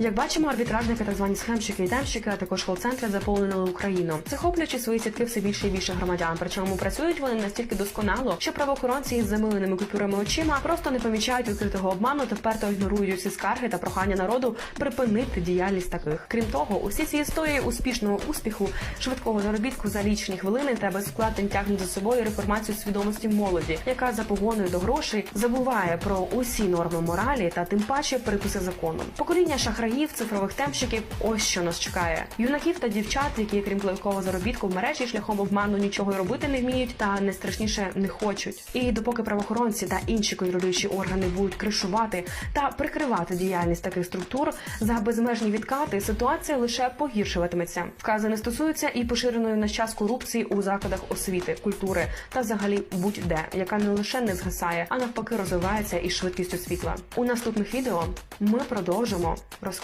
Як бачимо, арбітражники, так звані схемщики і темщики, а також кол-центри заповнили Україну, захоплюючи свої сітки все більше і більше громадян. Причому працюють вони настільки досконало, що правоохоронці із замиленими купюрами очима просто не помічають відкритого обману та вперто ігнорують усі скарги та прохання народу припинити діяльність таких. Крім того, усі ці історії успішного успіху, швидкого заробітку за лічні хвилини та без вкладень тягнуть за собою реформацію свідомості молоді, яка за погоною до грошей забуває про усі норми моралі та тим паче переписи закону. Покоління шахраїв, цифрових темщиків ось що нас чекає. Юнаків та дівчат, які крім легкого заробітку в мережі шляхом обману нічого й робити не вміють, та не страшніше не хочуть. І допоки правоохоронці та інші контролюючі органи будуть кришувати та прикривати діяльність таких структур за безмежні відкати, ситуація лише погіршуватиметься. Вкази не стосуються і поширеної в наш час корупції у закладах освіти, культури та взагалі будь-де, яка не лише не згасає, а навпаки розвивається із швидкістю світла. У наступних відео ми продовжимо розповідати